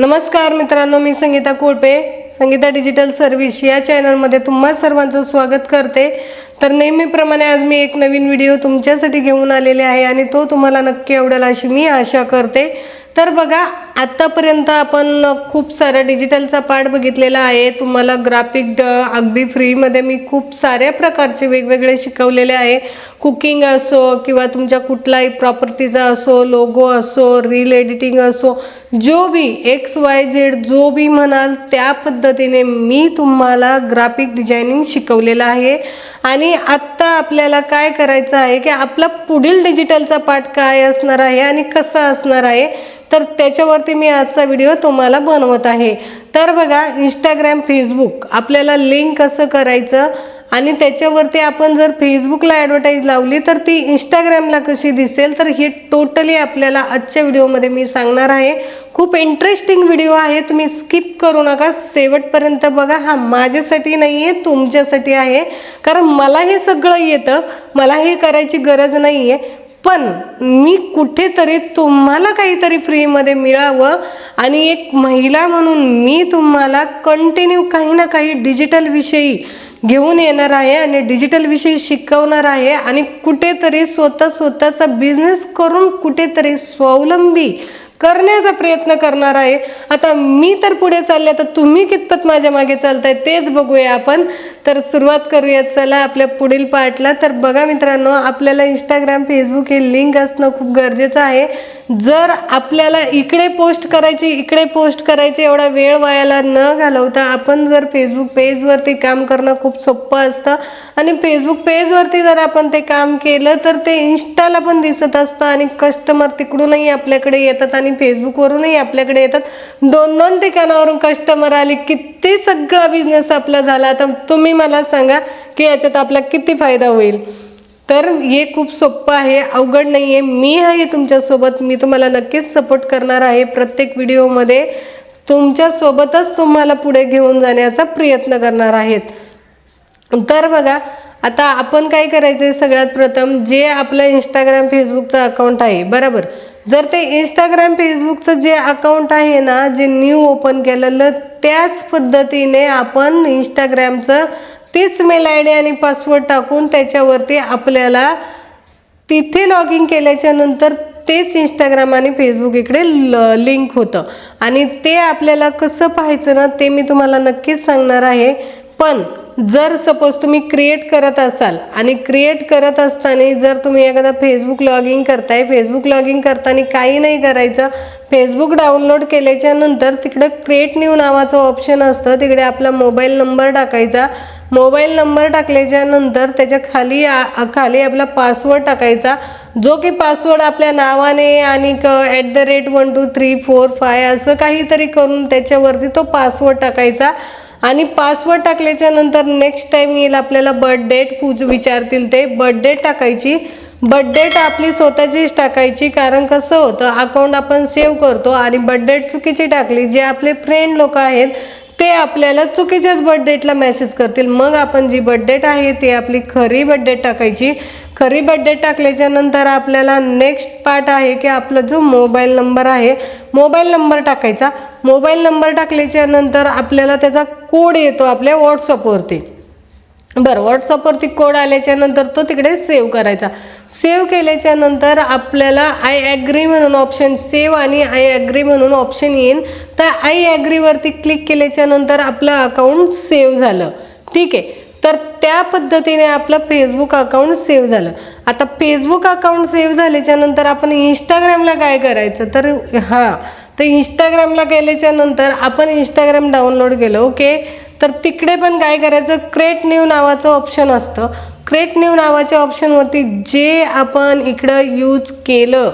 नमस्कार मित्रांनो मी संगीता कोळपे. संगीता डिजिटल सर्व्हिस या चॅनलमध्ये तुम्हा सर्वांचं स्वागत करते. तर नेहमीप्रमाणे आज मी एक नवीन व्हिडिओ तुमच्यासाठी घेऊन आलेले आहे आणि तो तुम्हाला नक्की आवडेल अशी मी आशा करते. तर बघा आत्तापर्यंत आपण खूप सारा डिजिटलचा पार्ट बघितलेला आहे. तुम्हाला ग्राफिक अगदी फ्रीमध्ये मी खूप साऱ्या प्रकारचे वेगवेगळे शिकवलेले आहे. कुकिंग असो किंवा तुमच्या कुठलाही प्रॉपर्टीचा असो लोगो असो रील एडिटिंग असो जो बी एक्स वाय झेड जो बी म्हणाल त्या पद्धतीने मी तुम्हाला ग्राफिक डिझायनिंग शिकवलेलं आहे. आणि आत्ता आपल्याला काय करायचं आहे की आपला पुढील डिजिटलचा पार्ट काय असणार आहे आणि कसा असणार आहे तर त्याच्यावरती मी आजचा व्हिडिओ तुम्हाला बनवत आहे. तर बघा इंस्टाग्राम फेसबुक आपल्याला लिंक कसं करायचं आणि त्याच्यावरती आपण जर फेसबुकला ॲडव्हर्टाईज लावली तर ती इंस्टाग्रामला कशी दिसेल तर ही टोटली आपल्याला आजच्या व्हिडिओमध्ये मी सांगणार आहे. खूप इंटरेस्टिंग व्हिडिओ आहे तुम्ही स्किप करू नका. शेवटपर्यंत बघा हा माझ्यासाठी नाही आहे तुमच्यासाठी आहे. कारण मला हे सगळं येतं मला हे करायची गरज नाही आहे पण मी कुठेतरी तुम्हाला काहीतरी फ्रीमध्ये मिळावं आणि एक महिला म्हणून मी तुम्हाला कंटिन्यू काही ना काही डिजिटल विषयी घेऊन येणार आहे आणि डिजिटलविषयी शिकवणार आहे आणि कुठेतरी स्वतः स्वतःचा बिझनेस करून कुठेतरी स्वावलंबी करण्याचा प्रयत्न करणार आहे. आता मी तर पुढे चालले तर तुम्ही कितपत माझ्या मागे चालताय तेच बघूया आपण. तर सुरुवात करूया चला आपल्या पुढील पार्टला. तर बघा मित्रांनो आपल्याला इंस्टाग्राम फेसबुक हे लिंक असणं खूप गरजेचं आहे. जर आपल्याला इकडे पोस्ट करायची इकडे पोस्ट करायची एवढा वेळ वायाला न घालवता आपण जर फेसबुक पेजवरती काम करणं खूप सोपं असतं. आणि फेसबुक पेजवरती जर आपण ते काम केलं तर ते इन्स्टाला पण दिसत असतं आणि कस्टमर तिकडूनही आपल्याकडे येतात आणि फेसबुकवरूनही आपल्याकडे येतात. दोन दोन ठिकाणावरून कस्टमर आले किती सगळा बिझनेस आपला झाला. तर तुम्ही मला सांगा की याच्यात आपला किती फायदा होईल. तर हे खूप सोपं आहे अवघड नाही आहे मी आहे तुमच्यासोबत. मी तुम्हाला नक्कीच सपोर्ट करणार आहे प्रत्येक व्हिडिओमध्ये तुमच्यासोबतच तुम्हाला पुढे घेऊन जाण्याचा प्रयत्न करणार आहेत. तर बघा आता आपण काय करायचं आहे सगळ्यात प्रथम जे आपलं इंस्टाग्राम फेसबुकचं अकाउंट आहे बरोबर? जर ते इंस्टाग्राम फेसबुकचं जे अकाउंट आहे ना जे न्यू ओपन केलेलं त्याच पद्धतीने आपण इंस्टाग्रामचं तीच मेल आय डी आणि पासवर्ड टाकून त्याच्यावरती आपल्याला तिथे लॉग इन केल्याच्यानंतर तेच इंस्टाग्राम आणि फेसबुक इकडे ल लिंक होतं. आणि ते आपल्याला कसं पाहायचं ना ते मी तुम्हाला नक्कीच सांगणार आहे. पण जर सपोज तुम्ही क्रिएट करत असाल आणि क्रिएट करत असताना जर तुम्ही एखादा फेसबुक लॉग इन करताय फेसबुक लॉग इन करताना काही नाही करायचं. फेसबुक डाउनलोड केल्याच्यानंतर तिकडे क्रिएट न्यू नावाचं ऑप्शन असतं. तिकडे आपला मोबाईल नंबर टाकायचा. मोबाईल नंबर टाकल्याच्या नंतर त्याच्याखाली आ- खाली आपला पासवर्ड टाकायचा. जो की पासवर्ड आपल्या नावाने आणि at the rate one two three four five असं काहीतरी करून त्याच्यावरती तो पासवर्ड टाकायचा. आणि पासवर्ड टाकल्याच्या नंतर नेक्स्ट टाइम येईल आपल्याला बर्थ डेट पूज विचारतील ते. बर्थ डेट टाकायची बर्थडेट आपली स्वतःचीच टाकायची कारण कसं होतं अकाउंट आपण सेव्ह करतो आणि बर्थडेट चुकीची टाकली जे आपले फ्रेंड लोक आहेत ते आपल्याला चुकीच्याच बर्थडेटला मेसेज करतील. मग आपण जी बर्थडेट आहे ती आपली खरी बर्थडेट टाकायची. खरी बर्थडेट टाकल्याच्या नंतर आपल्याला नेक्स्ट पार्ट आहे की आपला जो मोबाईल नंबर आहे मोबाईल नंबर टाकायचा. मोबाईल नंबर टाकल्याच्या नंतर आपल्याला त्याचा कोड येतो आपल्या व्हॉट्सअपवरती बरं व्हॉट्सअपवरती कोड आल्याच्यानंतर तो तिकडे सेव्ह करायचा. सेव्ह केल्याच्यानंतर आपल्याला आय ॲग्री म्हणून ऑप्शन सेव्ह आणि आय ॲग्री म्हणून ऑप्शन येईल तर आय ॲग्रीवरती क्लिक केल्याच्यानंतर आपलं अकाउंट सेव्ह झालं. ठीक आहे? तर त्या पद्धतीने आपलं फेसबुक अकाउंट सेव्ह झालं. आता फेसबुक अकाउंट सेव्ह झाल्याच्यानंतर आपण इंस्टाग्रामला काय करायचं? तर हां तर इंस्टाग्रामला गेल्याच्यानंतर आपण इंस्टाग्राम डाउनलोड केलं ओके तर तिकडे पण काय करायचं क्रेट न्यू नावाचं ऑप्शन असतं. क्रेट न्यू नावाच्या ऑप्शनवरती जे आपण इकडं यूज केलं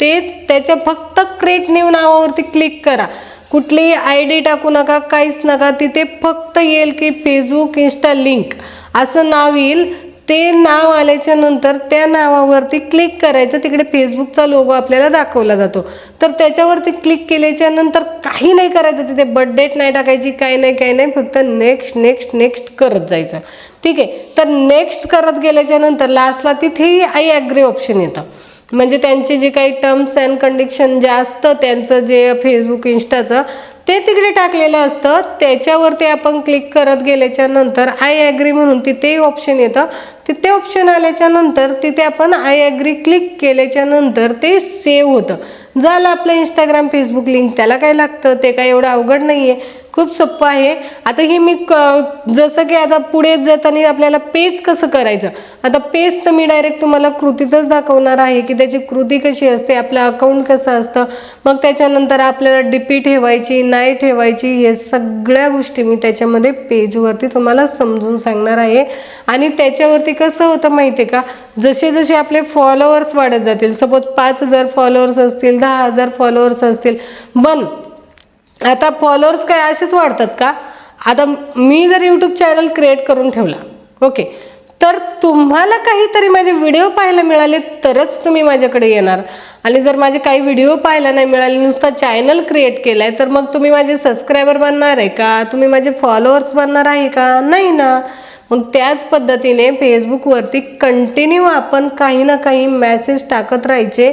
तेच त्याच्या फक्त क्रेट न्यू नावावरती क्लिक करा. कुठलीही आय डी टाकू नका काहीच नका तिथे फक्त येईल की फेसबुक इन्स्टा लिंक असं नाव येईल ते नाव आल्याच्यानंतर त्या नावावरती क्लिक करायचं. तिकडे फेसबुकचा लोगो आपल्याला दाखवला जातो. तर त्याच्यावरती क्लिक केल्याच्यानंतर काही नाही करायचं. तिथे बर्थ डेट नाही टाकायची काही नाही काही नाही. फक्त नेक्स्ट नेक्स्ट नेक्स्ट करत जायचं. ठीक आहे? तर नेक्स्ट करत गेल्याच्यानंतर लास्टला तिथेही आय ॲग्री ऑप्शन येतं. म्हणजे त्यांचे जे काही टर्म्स अँड कंडिशन जे असतं त्यांचं जे फेसबुक इन्स्टाचं ते तिकडे टाकलेलं असतं. त्याच्यावरती आपण क्लिक करत गेल्याच्यानंतर आय ॲग्री म्हणून तिथेही ऑप्शन येतं. तिथे ऑप्शन आल्याच्यानंतर तिथे आपण आय ॲग्री क्लिक केल्याच्यानंतर ते सेव्ह होतं. झालं आपलं इंस्टाग्राम फेसबुक लिंक त्याला काय लागतं? ते काय एवढं अवघड नाही आहे खूप सोपं आहे. आता हे मी क जसं की आता पुढे जाताना आपल्याला पेज कसं करायचं? आता पेज तर मी डायरेक्ट तुम्हाला कृतीतच दाखवणार आहे की त्याची कृती कशी असते आपलं अकाउंट कसं असतं. मग त्याच्यानंतर आपल्याला डीपी ठेवायची ना काय ठेवायची हे सगळ्या गोष्टी मी त्याच्यामध्ये पेजवरती तुम्हाला समजून सांगणार आहे. आणि त्याच्यावरती कसं होतं माहिती आहे का? जसे जसे आपले फॉलोअर्स वाढत जातील सपोज पाच हजार फॉलोअर्स असतील दहा हजार फॉलोअर्स असतील. बन आता फॉलोअर्स काय असेच वाढतात का? आता मी जर यूट्यूब चॅनल क्रिएट करून ठेवला ओके तर तुम्हाला काहीतरी माझे व्हिडिओ पाहायला मिळाले तरच तुम्ही माझ्याकडे येणार. आणि जर माझे काही व्हिडिओ पाहायला नाही मिळाले नुसता चॅनल क्रिएट केला आहे तर मग तुम्ही माझे सबस्क्रायबर बनणार आहे का? तुम्ही माझे फॉलोअर्स बनणार आहे का? नाही ना. मग त्याच पद्धतीने फेसबुकवरती कंटिन्यू आपण काही ना काही मेसेज टाकत राहायचे.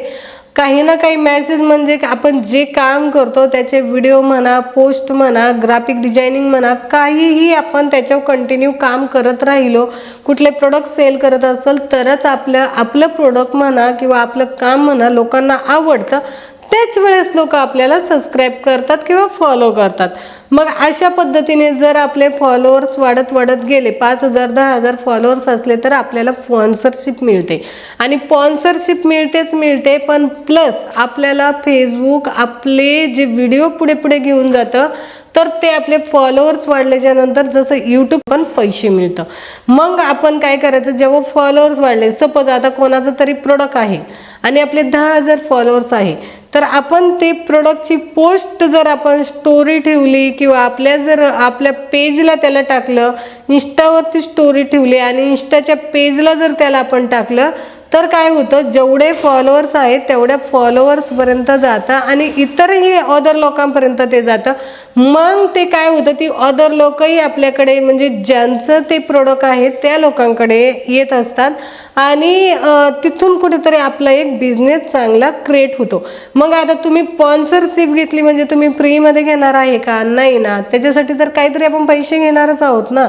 काही ना काही मॅसेज म्हणजे आपण जे काम करतो त्याचे व्हिडिओ म्हणा पोस्ट म्हणा ग्राफिक डिझायनिंग म्हणा काहीही आपण त्याच्यावर कंटिन्यू काम करत राहिलो कुठले प्रोडक्ट सेल करत असेल तरच आपलं आपलं प्रोडक्ट म्हणा किंवा आपलं काम म्हणा लोकांना आवडतं. बऱ्याच वेळेस लोक आपल्याला सबस्क्राईब करतात किंवा फॉलो करतात. मग अशा पद्धतीने जर आपले फॉलोअर्स वाढत वाढत गेले पाच हजार दहा हजार फॉलोअर्स असले तर आपल्याला स्पॉन्सरशिप मिळते. आणि स्पॉन्सरशिप मिळतेच मिळते पण प्लस आपल्याला फेसबुक आपले जे व्हिडिओ पुढे पुढे घेऊन जातं तर ते आपले फॉलोअर्स वाढल्याच्या नंतर जसं यूट्यूब पण पैसे मिळतं. मग आपण काय करायचं? जेव्हा फॉलोअर्स वाढले सपोज आता कोणाचं तरी प्रोडक्ट आहे आणि आपले दहा हजार फॉलोअर्स आहे तर आपण ते प्रोडक्टची पोस्ट जर आपण स्टोरी ठेवली किंवा आपल्या जर आपल्या पेजला त्याला टाकलं इंस्टावरती स्टोरी ठेवली आणि इंस्टाच्या पेजला जर त्याला आपण टाकलं तर काय होतं जेवढे फॉलोअर्स आहेत तेवढ्या फॉलोअर्सपर्यंत जातं आणि इतरही अदर लोकांपर्यंत ते जातं. मग ते काय होतं ती अदर लोकही आपल्याकडे म्हणजे ज्यांचं ते प्रोडक्ट आहे त्या लोकांकडे येत असतात आणि तिथून कुठेतरी आपला एक बिझनेस चांगला क्रिएट होतो. मग आता तुम्ही स्पॉन्सरशिप घेतली म्हणजे तुम्ही फ्रीमध्ये घेणार आहे का? नाही ना. त्याच्यासाठी तर काहीतरी आपण पैसे घेणारच आहोत ना.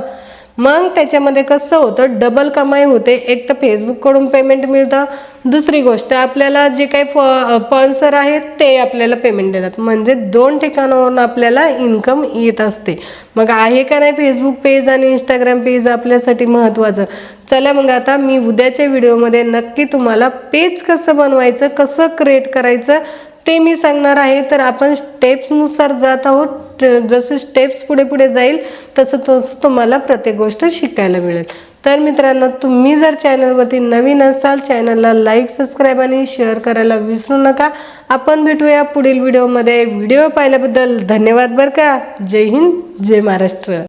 मग त्याच्यामध्ये कसं होतं डबल कमाई होते. एक तर फेसबुककडून पेमेंट मिळतं. दुसरी गोष्ट आपल्याला जे काही स्पॉन्सर आहेत ते आपल्याला पेमेंट देतात. म्हणजे दोन ठिकाणावरून आपल्याला इन्कम येत असते. मग आहे का नाही फेसबुक पेज आणि इंस्टाग्राम पेज आपल्यासाठी महत्त्वाचं चला मग आता मी उद्याच्या व्हिडिओमध्ये नक्की तुम्हाला पेज कसं बनवायचं कसं क्रिएट करायचं ते मी सांगणार आहे. तर आपण स्टेप्सनुसार जात आहोत. जसं स्टेप्स पुढे पुढे जाईल तसं तसं तुम्हाला प्रत्येक गोष्ट शिकायला मिळेल. तर मित्रांनो तुम्ही जर चॅनलवरती नवीन असाल चॅनलला लाईक सबस्क्राईब आणि शेअर करायला विसरू नका. आपण भेटूया पुढील व्हिडिओमध्ये. व्हिडिओ पाहिल्याबद्दल धन्यवाद बरं का. जय हिंद जय महाराष्ट्र.